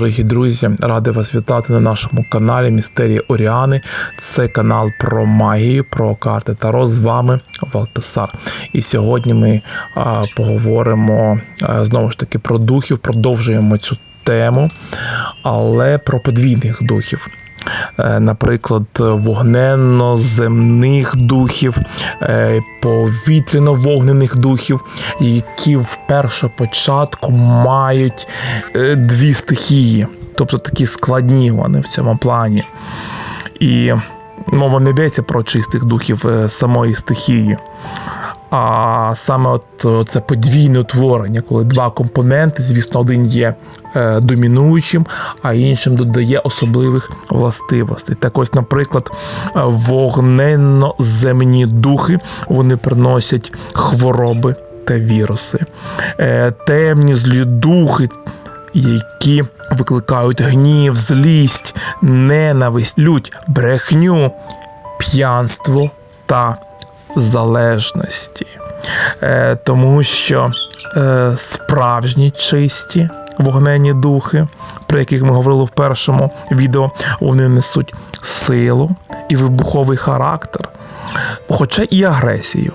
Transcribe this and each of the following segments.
дорогі друзі, радий вас вітати на нашому каналі Містерії Оріани. Це канал про магію, про карти Таро. З вами Валтасар. І сьогодні ми а, поговоримо а, знову ж таки про духів, продовжуємо цю тему, але про подвійних духів. Е, Наприклад, вогненно-земних духів, е, повітряно-вогнених духів, які в першопочатку мають е, дві стихії, тобто такі складні вони в цьому плані. І мова не йдеться про чистих духів самої стихії. А саме от е, це подвійне утворення, коли два компоненти, звісно, один є е, домінуючим, а іншим додає особливих властивостей. Так ось, наприклад, е, вогненно-земні духи вони приносять хвороби та віруси. Темні злі духи, які викликають гнів, злість, ненависть, лють, брехню, п'янство та залежності. Е, тому що е, справжні чисті вогненні духи, про яких ми говорили в першому відео, вони несуть силу і вибуховий характер, хоча і агресію.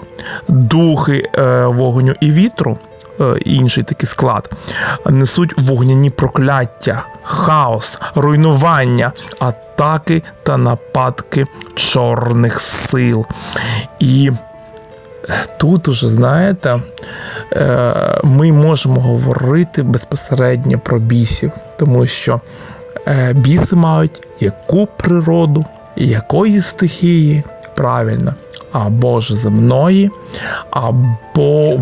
Духи е, вогню і вітру. Е, Інший такий склад несуть вогняні прокляття, хаос, руйнування, атаки та нападки чорних сил. І тут уже, знаєте, е, ми можемо говорити безпосередньо про бісів, тому що е, біси мають яку природу, якої стихії, правильно, або ж земної, або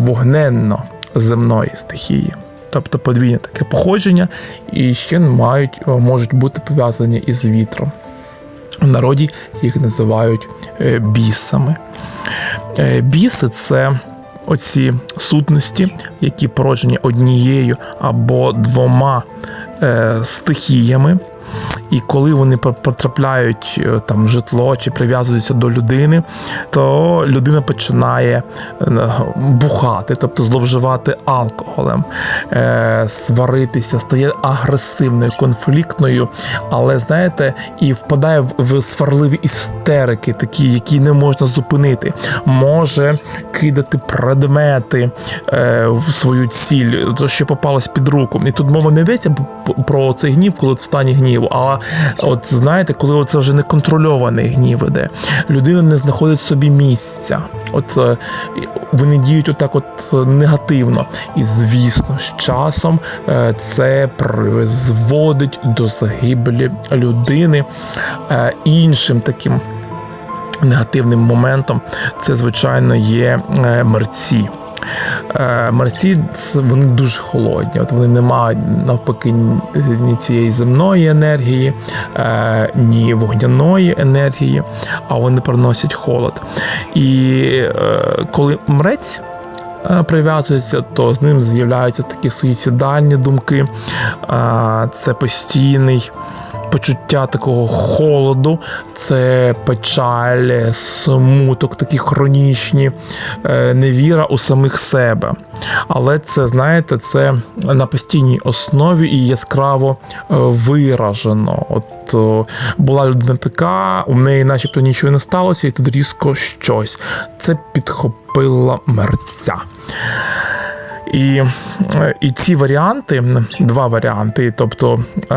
вогненно-земної стихії. Тобто подвійне таке походження, і ще мають, е, можуть бути пов'язані із вітром. В народі їх називають е, бісами. Е, Біси це оці сутності, які породжені однією або двома стихіями. І коли вони по- потрапляють е, там в житло чи прив'язуються до людини, то людина починає е, бухати, тобто зловживати алкоголем, е, сваритися, стає агресивною, конфліктною, але знаєте, і впадає в- сварливі істерики, такі, які не можна зупинити, може кидати предмети в свою ціль, то що попалось під руку. І тут мова не йдеться про цей гнів, коли в стані гніву. А от знаєте, коли це вже неконтрольований гнів іде, людина не знаходить собі місця. От е, вони діють отак, от е, негативно. І звісно, з часом е, це призводить до загибелі людини іншим таким. Негативним моментом це, звичайно, є мерці. Е, Мерці це- вони дуже холодні. От вони не мають навпаки ні- цієї земної енергії, е, ні вогняної енергії, а вони приносять холод. І е, коли мрець. Прив'язується, то з ним з'являються такі суїцидальні думки. Це постійний почуття такого холоду, це печаль, смуток, такі хронічні, е, невіра у самих себе. Але це, знаєте, це на постійній основі і яскраво е, виражено. От була людина така, у неї начебто нічого не сталося, і тут різко щось. Це підхопила мерця. І, і ці варіанти, два варіанти, тобто е,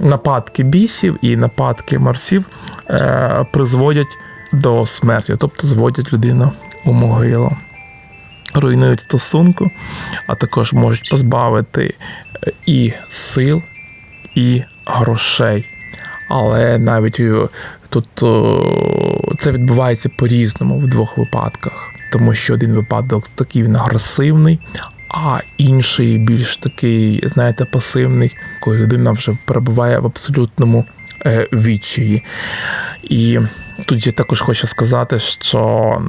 нападки бісів і нападки марсів, е, призводять до смерті, тобто зводять людину у могилу, руйнують стосунку, а також можуть позбавити е, і сил, і грошей. Але навіть тут це відбувається по-різному в двох випадках, тому що один випадок такий він агресивний, а інший більш такий, знаєте, пасивний, коли людина вже перебуває в абсолютному е, відчаї. І тут я також хочу сказати, що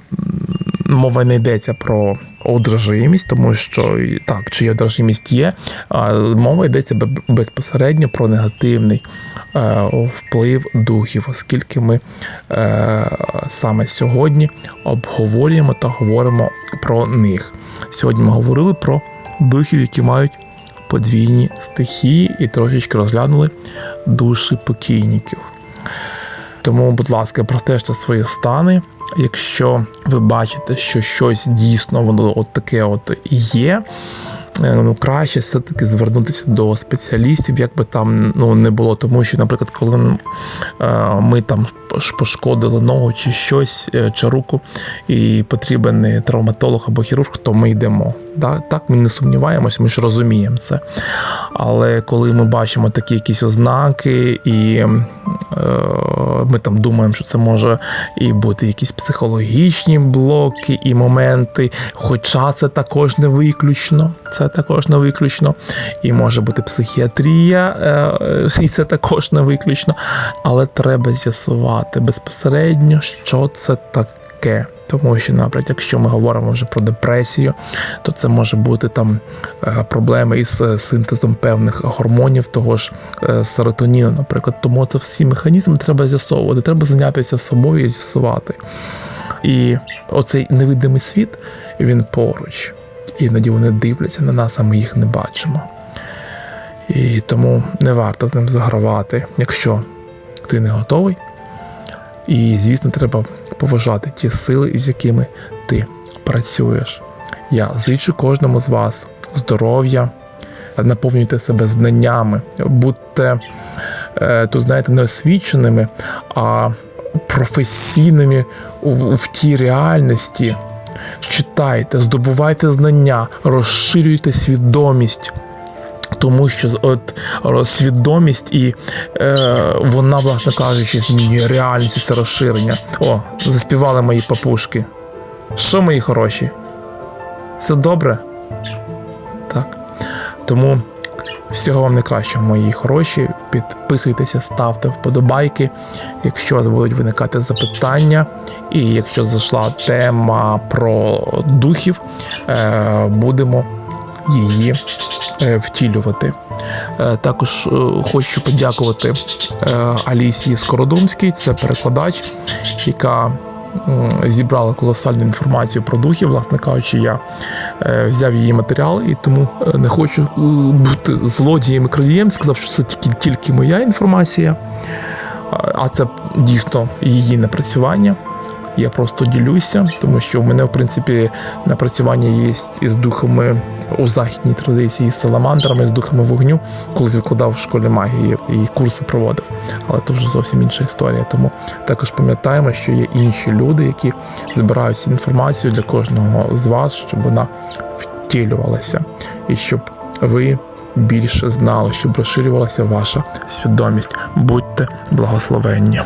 мова не йдеться про одержимість, тому що так, чи одержимість є, а мова йдеться безпосередньо про негативний е, вплив духів, оскільки ми е, саме сьогодні обговорюємо та говоримо про них. Сьогодні ми говорили про духів, які мають подвійні стихії і трошечки розглянули душі покійників. Тому, будь ласка, простежте свої стани. Якщо ви бачите, що щось дійсно воно от таке от є, е, ну краще все-таки звернутися до спеціалістів, як би там ну не було. Тому що, наприклад, коли е, ми там пошкодили ногу чи щось, е, чи руку, і потрібен травматолог або хірург, то ми йдемо. Да? Так ми не сумніваємося, ми ж розуміємо це. Але коли ми бачимо такі якісь ознаки, і е, ми там думаємо, що це може і бути якісь психологічні блоки і моменти, хоча це також не виключно. Це також не виключно. І може бути психіатрія, е, і це також не виключно. Але треба з'ясувати безпосередньо, що це таке. Тому що, наприклад, якщо ми говоримо вже про депресію, то це може бути там е, проблеми із е, синтезом певних гормонів, того ж е, серотоніну, наприклад. Тому це всі механізми треба з'ясовувати. Треба зайнятися собою і з'ясувати. І оцей невидимий світ він поруч. Іноді вони дивляться на нас, а ми їх не бачимо. І тому не варто з ним загравати, якщо ти не готовий. І, звісно, треба поважати ті сили, із якими ти працюєш. Я зичу кожному з вас здоров'я, наповнюйте себе знаннями, будьте е, тут, знаєте, не освіченими, а професійними в тій реальності. Читайте, здобувайте знання, розширюйте свідомість. Тому що от свідомість і е, вона, власне кажучи, змінює реальність це розширення. О, заспівали мої папушки. Що мої хороші? Все добре? Так. Тому всього вам найкращого, мої хороші. Підписуйтеся, ставте вподобайки, якщо у вас будуть виникати запитання. І якщо зайшла тема про духів, е, будемо її е, втілювати. Е, Також е, хочу подякувати е, Алісії Скородумській, це перекладач, яка зібрала колосальну інформацію про духів. Власне кажучи, я е, взяв її матеріал і тому е, не хочу е, бути злодієм і крадієм. Сказав, що це тільки, тільки моя інформація, а це дійсно її напрацювання. Я просто ділюся, тому що в мене, в принципі, напрацювання є із духами у західній традиції, з саламандрами, з духами вогню, колись викладав в школі магії і курси проводив. Але це вже зовсім інша історія. Тому також пам'ятаємо, що є інші люди, які збирають інформацію для кожного з вас, щоб вона втілювалася, і щоб ви більше знали, щоб розширювалася ваша свідомість. Будьте благословенні.